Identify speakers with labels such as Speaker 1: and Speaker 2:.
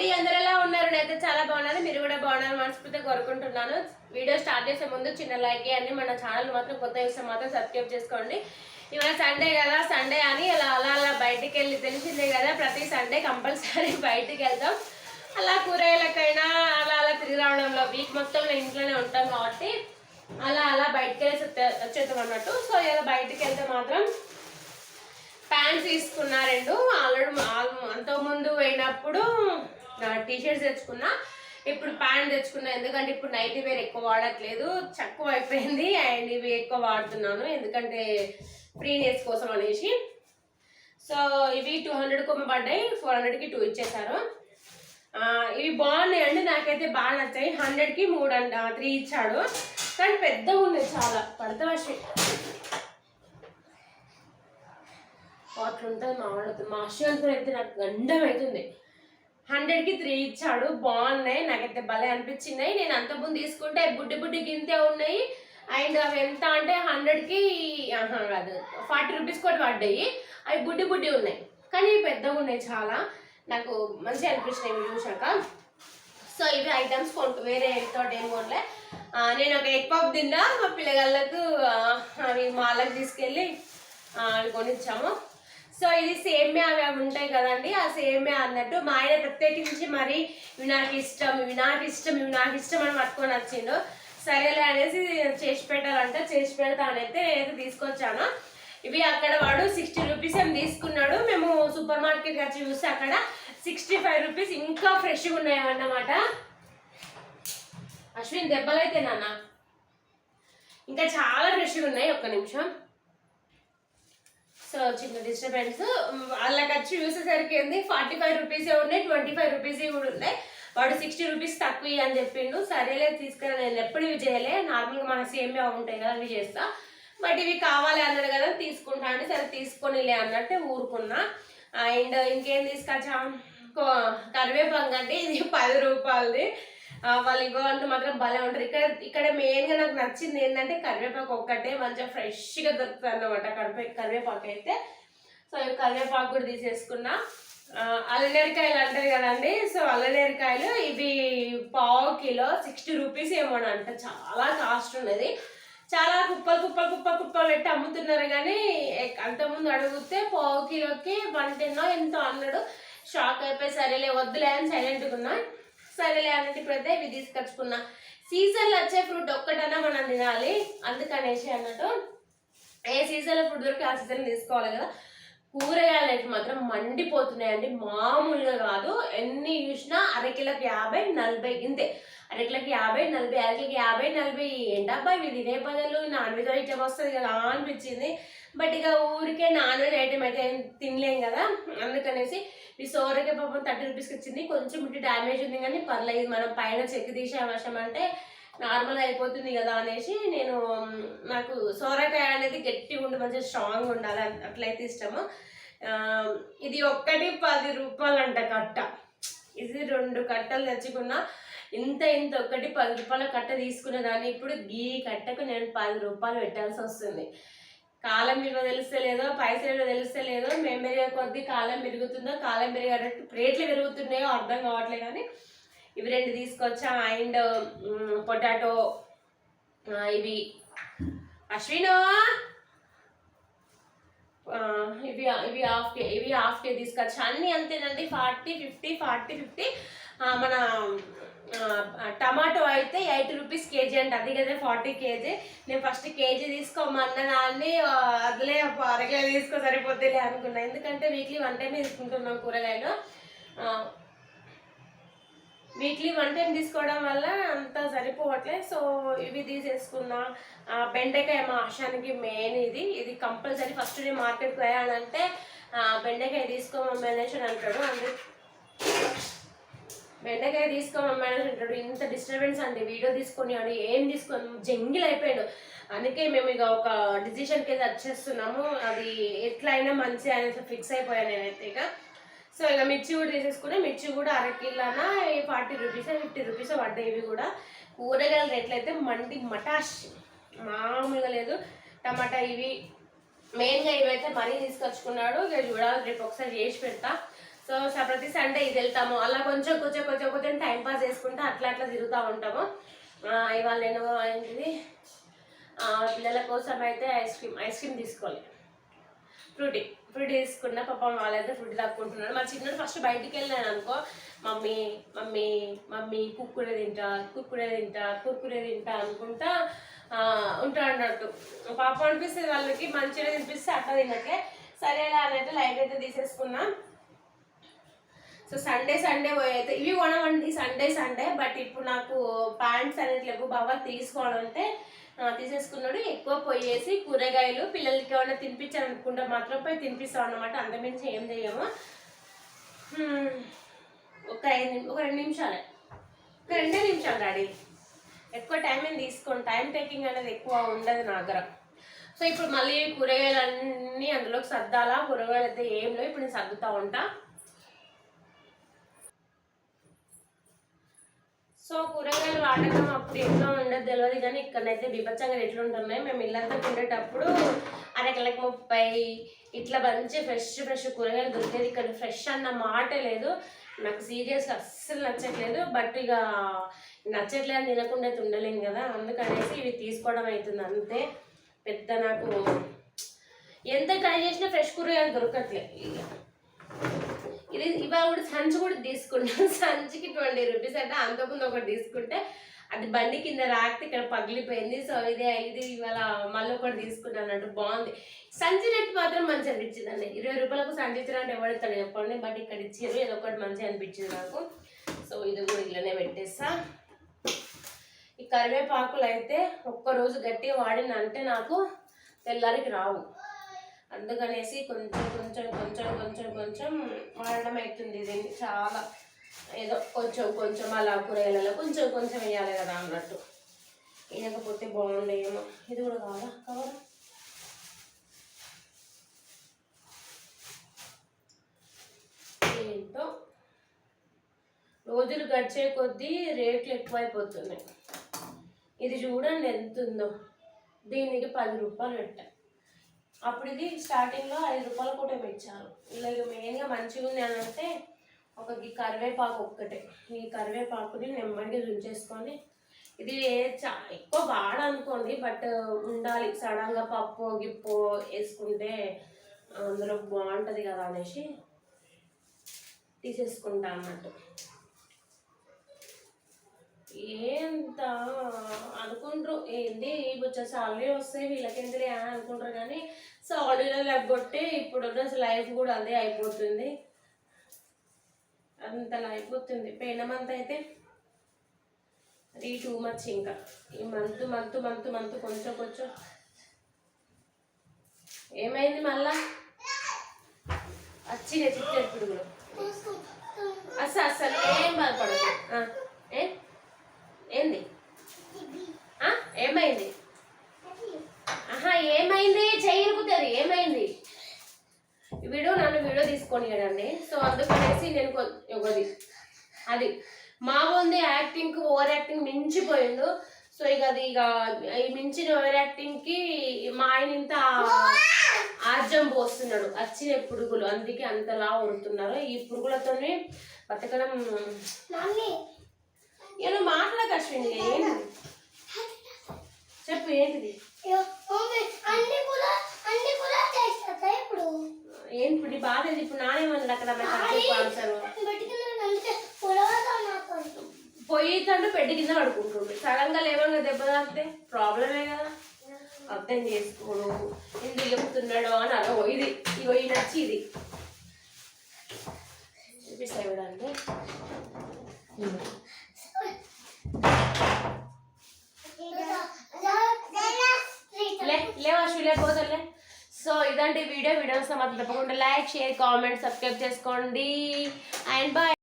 Speaker 1: అండి అందరు ఎలా ఉన్నారు? నేనైతే చాలా బాగున్నాను. మీరు కూడా బాగున్నారు మనస్ఫూర్తిగా కోరుకుంటున్నాను. వీడియో స్టార్ట్ చేసే ముందు చిన్న లైక్ చేయండి మన ఛానల్ మాత్రం కొత్త విషయం మాత్రం సబ్స్క్రైబ్ చేసుకోండి. ఇవాళ సండే కదా. సండే అని అలా అలా అలా బయటికి వెళ్ళి తెలిసిందే కదా. ప్రతి సండే కంపల్సరీ బయటికి వెళ్తాం. అలా కూరగాయలకైనా అలా అలా తిరిగి రావడంలో వీక్ మొత్తం ఇంట్లోనే ఉంటాం కాబట్టి అలా అలా బయటికి వెళ్ళి వచ్చేద్దాం అన్నట్టు. సో ఇలా బయటికి వెళ్తే మాత్రం ప్యాంట్స్ తీసుకున్నా రెండు ఆల్రెడీ అంతకుముందు పోయినప్పుడు టీ షర్ట్స్ తెచ్చుకున్నా. ఇప్పుడు ప్యాంట్ తెచ్చుకున్నా ఎందుకంటే ఇప్పుడు నైట్ వేర్ ఎక్కువ వాడట్లేదు తక్కువ అయిపోయింది అండ్ ఇవి ఎక్కువ వాడుతున్నాను ఎందుకంటే ఫ్రీనెస్ కోసం అనేసి. సో ఇవి టూ హండ్రెడ్ కొమ్మ పడ్డాయి ఫోర్ హండ్రెడ్కి టూ ఇచ్చేసారు ఇవి బాగున్నాయి అండి నాకైతే బాగా నచ్చాయి. హండ్రెడ్కి మూడు అండ్ త్రీ ఇచ్చాడు. కానీ పెద్దగా ఉన్నాయి చాలా పడతా వచ్చి అట్లుంటుంది మా వాళ్ళతో మా అశ్వంతో అయితే నాకు గండం అవుతుంది. హండ్రెడ్కి త్రీ ఇచ్చాడు. బాగున్నాయి. నాకైతే భలే అనిపించినాయి. నేను అంత ముందు తీసుకుంటే బుడ్డి బుడ్డి గింతే ఉన్నాయి. అండ్ అవి ఎంత అంటే హండ్రెడ్కి ఆహా కాదు ఫార్టీ రూపీస్ కూడా పడ్డాయి. అవి బుడ్డి బుడ్డి ఉన్నాయి. కానీ పెద్దగా ఉన్నాయి చాలా. నాకు మంచిగా అనిపించినాయి ఇవి చూశాక. సో ఇవి ఐటమ్స్ కొనుక్కు వేరే తోటి ఏం కొనలే. నేను ఒక ఎగ్ పప్ తిన్నా. మా పిల్లగాళ్ళకు అవి మాలకు తీసుకెళ్ళి కొనిచ్చాము. సో ఇది సేమ్యా అవి ఉంటాయి కదండి. ఆ సేమ్యా అన్నట్టు మా ఆయన ప్రత్యేకించి మరి ఇవి నాకు ఇష్టం ఇవి నాకు ఇష్టం ఇవి నాకు ఇష్టం అని పట్టుకొని వచ్చిండు. సరేలే అనేసి చేసి పెట్టాలంటే. చేసి పెడతానైతే ఏదో తీసుకొచ్చాను. ఇవి అక్కడ వాడు సిక్స్టీ రూపీస్ ఏం తీసుకున్నాడు. మేము సూపర్ మార్కెట్కి వచ్చి చూస్తే అక్కడ సిక్స్టీ ఫైవ్ రూపీస్ ఇంకా ఫ్రెష్గా ఉన్నాయి అన్నమాట అశ్విన్ దెబ్బలైతే నాన్న. ఇంకా చాలా ఫ్రెష్గా ఉన్నాయి. ఒక్క నిమిషం. సో చిన్న డిస్టర్బెన్స్ వాళ్ళకి వచ్చి చూసేసరికి ఏంది? ఫార్టీ ఫైవ్ రూపీస్ ఉన్నాయి ట్వంటీ ఫైవ్ రూపీస్ కూడా ఉన్నాయి. వాడు సిక్స్టీ రూపీస్ తక్కువ అని చెప్పిండు. సరేలే తీసుకురా నేను ఎప్పుడు ఇవి చేయలే. నార్మల్గా మన సేమియా ఉంటాయి కదా అవి చేస్తా. బట్ ఇవి కావాలి అన్నాడు కదా తీసుకుంటా అంటే సరే తీసుకొనిలే అన్నట్టు ఊరుకున్నా. అండ్ ఇంకేం తీసుకొచ్చాం? కరివేపాకు అంటే ఇది పది రూపాయలది. వాళ్ళు ఇవ్వాలంటే మాత్రం భలే ఉంటారు. ఇక్కడ ఇక్కడ మెయిన్గా నాకు నచ్చింది ఏంటంటే కరివేపాకు ఒక్కటే మంచిగా ఫ్రెష్గా దొరుకుతుంది అనమాట కరివే కరివేపాకు అయితే. సో కరివేపాకు కూడా తీసేసుకున్నా. అల్లనేరికాయలు అంటారు కదండి. సో అల్లనేరికాయలు ఇవి పావు కిలో సిక్స్టీ రూపీస్ ఏమో అంట. చాలా కాస్ట్ ఉన్నది. చాలా కుప్పలు కుప్పలు కుప్పలు కుప్పలు పెట్టి అమ్ముతున్నారు కానీ అంతకుముందు అడిగితే పావు కిలోకి వన్ టెన్నో ఎంతో అన్నాడు. షాక్ అయిపోయి సరేలే వద్దులే అని సైలెంట్గా ఉన్నాను సరేలే అన్నట్టు ఇప్పుడైతే ఇవి తీసుకొచ్చుకున్నా. సీజన్లో వచ్చే ఫ్రూట్ ఒక్కటన్నా మనం తినాలి. అందుకనేసి అన్నట్టు ఏ సీజన్లో ఫుడ్ దొరికి ఆ సీజన్ తీసుకోవాలి కదా. కూరగాయలు అయితే మాత్రం మండిపోతున్నాయండి. మామూలుగా కాదు. ఎన్ని చూసినా అరకిలోకి యాభై నలభై ఇంతే. అరకిలోకి యాభై నలభై అరకిలోకి యాభై నలభై. ఏంటబ్బా ఇవి తినే బదులు నాన్ వెజ్ ఐటమ్ వస్తుంది కదా అనిపించింది. బట్ ఇక ఊరికే నాన్ వెజ్ ఐటమ్ అయితే తినలేం కదా. అందుకనేసి ఈ సోరకాయ పాపం థర్టీ రూపీస్కి వచ్చింది. కొంచెం ఇటు డ్యామేజ్ ఉంది కానీ పర్లేదు. మనం పైన చెక్ తీసే అవసరం అంటే నార్మల్ అయిపోతుంది కదా అనేసి నేను నాకు సోరకాయ అనేది గట్టిగా ఉండి మంచిగా స్ట్రాంగ్ ఉండాలి అట్లయితే ఇష్టము. ఇది ఒక్కటి పది రూపాయలు అంట కట్ట. ఇది రెండు కట్టలు తెచ్చుకున్నా ఇంత ఇంత ఒక్కటి పది రూపాయల కట్ట తీసుకునేదాన్ని. ఇప్పుడు గీ కట్టకు నేను పది రూపాయలు పెట్టాల్సి వస్తుంది. కాలం విలువ తెలుస్తలేదో పైసలు విలువ తెలుస్తలేదో మెమరీ కొద్దీ కాలం పెరుగుతుందో కాలం పెరిగేటట్టు రేట్లు పెరుగుతున్నాయో అర్థం కావట్లేదు కానీ ఇవి రెండు తీసుకొచ్చా అండ్ పొటాటో ఇవి. అశ్వినో! ఇవి ఇవి హాఫ్ కే ఇవి హాఫ్ కే తీసుకొచ్చా. అన్నీ అంతేనండి. Forty fifty forty fifty. మన టమాటో అయితే ఎయిటీ రూపీస్ కేజీ అంట. అది కదా ఫార్టీ కేజీ. నేను ఫస్ట్ కేజీ తీసుకోమన్న దాన్ని అదిలే అరకిలో తీసుకో సరిపోద్దిలే అనుకున్నా. ఎందుకంటే వీక్లీ వన్ టైం తీసుకుంటున్నాం కూరగాయలు. వీక్లీ వన్ టైం తీసుకోవడం వల్ల అంత సరిపోవట్లే. సో ఇవి తీసేసుకున్నా. బెండకాయ మా ఆశానికి మెయిన్ ఇది. ఇది కంపల్సరీ ఫస్ట్ నేను మార్కెట్కి వెళ్ళాలంటే బెండకాయ తీసుకోమని అంటాడు. అందుకే బెండకాయ తీసుకోమని అనేసి అంటాడు ఇంత డిస్టర్బెన్స్ అండి వీడియో తీసుకొని అని ఏం తీసుకొని జంగిల్ అయిపోయాడు. అందుకే మేము ఇక ఒక డిసిషన్కి అయితే వచ్చేస్తున్నాము. అది ఎట్లయినా మంచి అనేసి ఫిక్స్ అయిపోయాను నేనైతే ఇక. సో ఇక మిర్చి కూడా తీసేసుకుని మిర్చి కూడా అర ఫార్టీ రూపీస్ ఫిఫ్టీ రూపీస్ పడ్డాయి ఇవి కూడా. కూరగాయల రేట్లు అయితే మండి మటాష్ మామూలుగా లేదు. టమాటా ఇవి మెయిన్గా ఇవైతే మరీ తీసుకొచ్చుకున్నాడు. ఇక చూడాలి రేపు ఒకసారి చేసి పెడతా. సో ప్రతి సండే ఇది వెళ్తాము. అలా కొంచెం కొంచెం కొంచెం కొంచెం టైం పాస్ చేసుకుంటూ అట్లా అట్లా తిరుగుతూ ఉంటాము. ఇవాళ నేను ఏంటిది? పిల్లల కోసం అయితే ఐస్ క్రీమ్ ఐస్ క్రీమ్ తీసుకోవాలి ఫ్రూటీ ఫ్రూటీ తీసుకున్న పాపం వాళ్ళైతే ఫ్రూటీ తక్కుంటున్నారు మా చిన్నడు ఫస్ట్ బయటికి వెళ్ళాను అనుకో మమ్మీ మమ్మీ మమ్మీ కుక్కుడే తింటా కుక్కుడే తింటా కుక్కుడే తింటా అనుకుంటా ఉంటా ఉంటాడు అన్నట్టు. పాప అనిపిస్తుంది వాళ్ళకి మంచిగా తినిపిస్తే అట్లా తినకే. సరేలా అని అన్నట్టు లైట్ అయితే తీసేసుకున్నా. సో సండే సండే అయితే ఇవి కొనవండి సండే సండే బట్ ఇప్పుడు నాకు ప్యాంట్స్ అనేది లేవు. బాబా తీసుకోవాలంటే తీసేసుకున్నాడు. ఎక్కువ పోయేసి కూరగాయలు పిల్లలకి ఏమైనా తినిపించాలనుకుంటే మాత్రం పోయి తినిపిస్తాం అనమాట అంతమించి ఏం చేయము. ఒక ఐదు ఒక రెండు నిమిషాలే. ఒక రెండే నిమిషాలు డాడీ. ఎక్కువ టైం ఏం తీసుకోండి టైం టేకింగ్ అనేది ఎక్కువ ఉండదు నా దగ్గర. సో ఇప్పుడు మళ్ళీ కూరగాయలు అన్నీ అందులోకి సర్దాలా? కూరగాయలు అయితే ఏం లేవు. ఇప్పుడు నేను సర్దుతా ఉంటా. సో కూరగాయలు వాడకం అప్పుడు ఎట్లా ఉండదు తెలియదు కానీ ఇక్కడైతే బీభత్సంగా ఎట్లా ఉంటున్నాయి మేము ఇల్లంతా ఉండేటప్పుడు అరకలకి ముప్పై ఇట్లా మంచి ఫ్రెష్ ఫ్రెష్ కూరగాయలు దొరికేది. ఇక్కడ ఫ్రెష్ అన్న మాట లేదు. నాకు సీరియస్గా అస్సలు నచ్చట్లేదు. బట్ ఇక నచ్చట్లేదు అని తినకుండా అయితే కదా. అందుకనేసి ఇవి తీసుకోవడం అవుతుంది అంతే. పెద్ద నాకు ఎంత ట్రై చేసినా ఫ్రెష్ కూరగాయలు దొరకట్లేదు ఇక ఇవాళ కూడా సంచి కూడా తీసుకున్నాను సంచికి ట్వంటీ రూపీస్ అంటే అంతకుముందు ఒకటి తీసుకుంటే అది బండి కింద రాకపోతే ఇక్కడ పగిలిపోయింది. సో ఇది ఇది ఇవాళ మళ్ళీ ఒకటి తీసుకున్నాను అంటే బాగుంది. సంచి రేట్ మాత్రం మంచి అనిపించింది అండి ఇరవై రూపాయలకు సంచి ఇచ్చారంటే ఎవరిస్తాడు చెప్పండి. బట్ ఇక్కడ ఇచ్చారు ఇది ఒకటి మంచి అనిపించింది నాకు. సో ఇది కూడా ఇలానే పెట్టేస్తా. ఈ కరివేపాకులు అయితే ఒక్కరోజు గట్టిగా వాడినంటే నాకు తెల్లారికి రావు. అందుకనేసి కొంచెం కొంచెం కొంచెం కొంచెం కొంచెం వాడడం అవుతుంది దీన్ని చాలా ఏదో కొంచెం కొంచెం అలా కూరగాయలలో కొంచెం కొంచెం వేయాలి కదా అన్నట్టు. వేయకపోతే బాగుండేమో. ఇది కూడా కావాలా? కవర్ ఏంటో? రోజులు గడిచే కొద్దీ రేట్లు ఎక్కువైపోతున్నాయి. ఇది చూడండి ఎంత ఉందో దీనికి పది రూపాయలు పెట్టాను అప్పుడు ఇది స్టార్టింగ్లో ఐదు రూపాయల కూడా ఇచ్చారు ఇలా ఇక మెయిన్గా మంచిగా ఉంది అని అంటే ఒక ఈ కరివేపాకు ఒక్కటే. ఈ కరివేపాకుని నెమ్మదిగా రుంచేసుకొని ఇది చా ఎక్కువ వాడనుకోండి బట్ ఉండాలి. సడన్గా పప్పు గిప్పు వేసుకుంటే అందులో బాగుంటుంది కదా అనేసి తీసేసుకుంటా అన్నట్టు. ఏంత అనుకుంటారు ఏంది? కొంచెం సాలరీ వస్తాయి వీళ్ళకేంటిలే అని అనుకుంటారు కానీ సాలరీలో లేకపోతే ఇప్పుడు అసలు లైఫ్ కూడా అదే అయిపోతుంది. అంతలా అయిపోతుంది పోయిన మంత్ అయితే అది టూ మచ్ ఇంకా. ఈ మంత్ మంత్ మంత్ మంత్ కొంచెం కొంచెం. ఏమైంది మళ్ళా? వచ్చిన ఇప్పుడు కూడా అసలు అసలు ఏం బాధపడదు ఏ? ఏంది? ఏమైంది? ఆహా ఏమైంది? చేయరుకుతుంది ఏమైంది? వీడియో నన్ను వీడియో తీసుకొని కదండి సో అందుకనేసి నేను ఒకది అది. మా ఉంది యాక్టింగ్ ఓవర్ యాక్టింగ్ మించిపోయిండు. సో ఇక అది ఇక మించిన ఓవర్ యాక్టింగ్కి మా ఆయన ఇంత ఆర్జం పోస్తున్నాడు. వచ్చిన పురుగులు. అందుకే అంతలా ఉడుతున్నారు ఈ పురుగులతోనే బతకడం ఏదో మాట్లాడక అశ్విని ఏంటి? చెప్పు ఏంటిది?
Speaker 2: కూడా కూడా
Speaker 1: ఏంటి ఇప్పుడు? బాధ ఇప్పుడు నానేమన్నా అక్కడ ఆన్సర్.
Speaker 2: నాకు
Speaker 1: పొయ్యి తండ్రి పెట్టి కింద పడుకుంటుండు. సడన్గా లేవంగా దెబ్బ తాకితే ప్రాబ్లమే కదా. అర్థం చేసుకోడు. ఎందుకు చెప్తున్నాడు అని అదో ఇది ఇగో ఈ నచ్చి ఇది. చూపిస్తా ఇవ్వడానికి లే లేవా షూలే పోతలే సో ఇదంటే వీడియో వీడియోస్ మాత్రం తప్పకుండా లైక్ షేర్ కామెంట్ సబ్స్క్రైబ్ చేసుకోండి. And bye